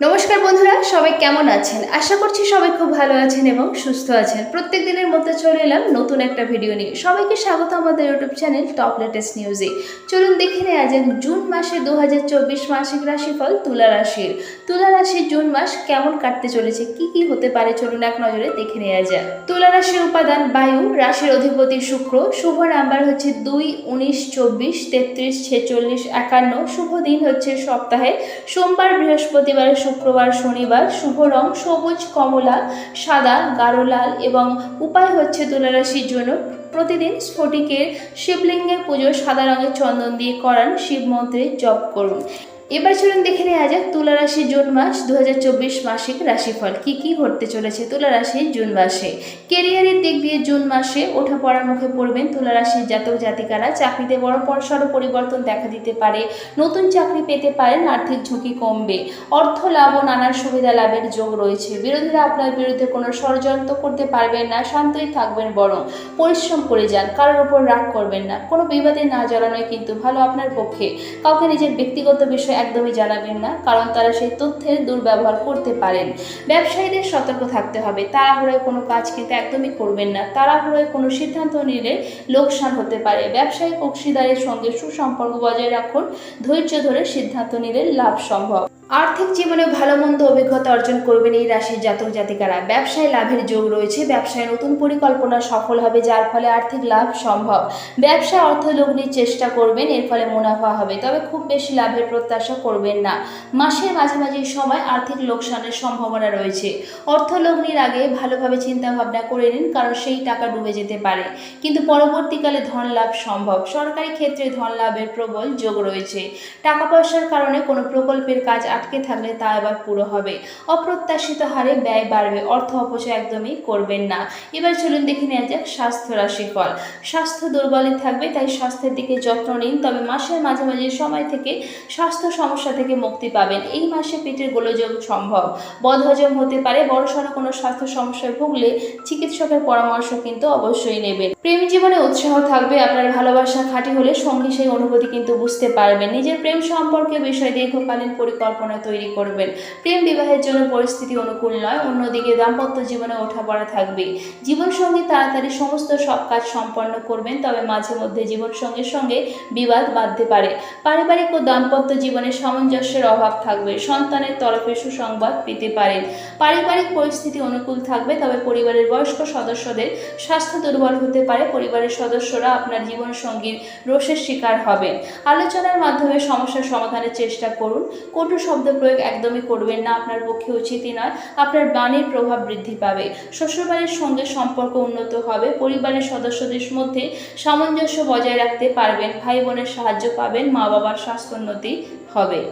নমস্কার বন্ধুরা, সবাই কেমন আছেন? আশা করছি সবাই খুব ভালো আছেন এবং সুস্থ আছেন। প্রত্যেক দিনের মধ্যে চলে এলাম নতুন একটা ভিডিও নিয়ে। সবাইকে স্বাগত আমাদের ইউটিউব চ্যানেল টপ লেটেস্ট নিউজে চলুন দেখে নেওয়া যাক জুন মাসে দু হাজার চব্বিশ মাসিক রাশিফল তুলা রাশির। তুলা রাশির জুন মাস কেমন কাটতে চলেছে? কি কি হতে পারে? চলুন এক নজরে দেখে নেওয়া যাক। তুলা রাশির উপাদান বায়ু, রাশির অধিপতি শুক্র। শুভ নাম্বার হচ্ছে দুই, উনিশ, চব্বিশ, তেত্রিশ, ছেচল্লিশ, একান্ন। শুভ দিন হচ্ছে সপ্তাহে সোমবার, বৃহস্পতিবার শুক্রবার শনিবার শুভ রং, সবুজ, কমলা, সাদা, গাঢ় লাল এবং উপায় হচ্ছে তুলারাশির জন্য প্রতিদিন স্ফটিকের শিবলিঙ্গের পুজো সাদা রঙের চন্দন দিয়ে করান শিব মন্ত্রে জপ করুন। এবার চলুন দেখে নেওয়া যাক তুলা রাশির জুন মাস দু হাজার চব্বিশ মাসিক রাশিফল। কি কি ঘটতে চলেছে তুলা রাশির জুন মাসে? কেরিয়ারের দিক দিয়ে জুন মাসে ওঠা পড়ার মুখে পড়বেন তুলা রাশির জাতক জাতিকারা। চাকরিতে বড় পরসর পরিবর্তন দেখা দিতে পারে। নতুন চাকরি পেতে পারেন, আর্থিক ঝুঁকি কমবে। অর্থ লাভ ও নানান সুবিধা লাভের যোগ রয়েছে। বিরোধীরা আপনার বিরুদ্ধে কোনো ষড়যন্ত্র করতে পারবেন না, শান্তই থাকবেন বরং পরিশ্রম করে যান, কারোর ওপর রাগ করবেন না। কোনো বিবাদে না জড়ানোই কিন্তু ভালো আপনার পক্ষে। কাউকে নিজের ব্যক্তিগত বিষয় একদমই জানাবেন না, কারণ তারা সেই তথ্যের দুর্ব্যবহার করতে পারেন। ব্যবসায়ীদের সতর্ক থাকতে হবে, তাড়াহুড়োয় কোনো কাজ কিন্তু একদমই করবেন না। তাড়াহুড়োয় কোনো সিদ্ধান্ত নিলে লোকসান হতে পারে। ব্যবসায়ী অংশীদারের সঙ্গে সুসম্পর্ক বজায় রাখুন, ধৈর্য ধরে সিদ্ধান্ত নিলে লাভ সম্ভব। আর্থিক জীবনে ভালো মন্দ অভিজ্ঞতা অর্জন করবেন এই রাশির জাতক জাতিকারা। ব্যবসায় লাভের যোগ রয়েছে, ব্যবসায় নতুন পরিকল্পনা সফল হবে, যার ফলে আর্থিক লাভ সম্ভব। ব্যবসা অর্থ লগ্নির চেষ্টা করবেন, এর ফলে মুনাফা হবে, তবে খুব বেশি লাভের প্রত্যাশা করবেন না। মাসের মাঝামাঝি সময় আর্থিক লোকসানের সম্ভাবনা রয়েছে। অর্থ লগ্নির আগে ভালোভাবে চিন্তা ভাবনা করে নিন, কারণ সেই টাকা ডুবে যেতে পারে। কিন্তু পরবর্তীকালে ধন লাভ সম্ভব। সরকারি ক্ষেত্রে ধন লাভের প্রবল যোগ রয়েছে। টাকা পয়সার কারণে কোনো প্রকল্পের কাজ আটকে থাকলে তা এবার পুরো হবে। অপ্রত্যাশিত হারে ব্যয় বাড়বে, অর্থ অপচয় একদমই করবেন না। এবার চলুন দেখে নেওয়া যাক স্বাস্থ্য রাশিফল। স্বাস্থ্য দুর্বলই থাকবে, তাই স্বাস্থ্যের দিকে যত্ন নিন, তবে মাসের মাঝামাঝি সময় থেকে স্বাস্থ্য সমস্যা থেকে মুক্তি পাবেন। এই মাসে পেটের গোলযোগ সম্ভব। বদহজম হতে পারে, বড়সড় কোনো স্বাস্থ্য সমস্যায় ভুগলে চিকিৎসকের পরামর্শ কিন্তু অবশ্যই নেবেন। প্রেম জীবনে উৎসাহ থাকবে, আপনার ভালোবাসা খাঁটি হলে সঙ্গী সেই অনুভূতি কিন্তু বুঝতে পারবেন। নিজের প্রেম সম্পর্কে বিষয় দীর্ঘকালীন পরিকল্পনা তৈরি করবেন। প্রেম বিবাহের জন্য পরিস্থিতি অনুকূল নয়, অন্যদিকে দাম্পত্য জীবনে ওঠাপড়া থাকবে জীবনসঙ্গী তাড়াতাড়ি সমস্ত সব কাজ সম্পন্ন করবেন, তবে মাঝে মধ্যে জীবনসঙ্গীর সঙ্গে বিবাদ বাঁধতে পারে। পারিবারিক ও দাম্পত্য জীবনে সামঞ্জস্যের অভাব থাকবে, সন্তানের তরফে সুসংবাদ পেতে পারেন। পারিবারিক পরিস্থিতি অনুকূল থাকবে, তবে পরিবারের বয়স্ক সদস্যদের স্বাস্থ্য দুর্বল হতে পারে, পরিবারের সদস্যরা আপনার জীবনসঙ্গীর রোষের শিকার হবেন। আলোচনার মাধ্যমে সমস্যার সমাধানের চেষ্টা করুন। কটু শব্দ প্রয়োগ একদমই করবেন না, আপনার পক্ষে উচিতই নয়। আপনার বাণীর প্রভাব বৃদ্ধি পাবে। শ্বশুরবাড়ির সঙ্গে সম্পর্ক উন্নত হবে। পরিবারের সদস্যদের মধ্যে সামঞ্জস্য বজায় রাখতে পারবেন। ভাই বোনের সাহায্য পাবেন। মা বাবার স্বাস্থ্য উন্নতি হবে।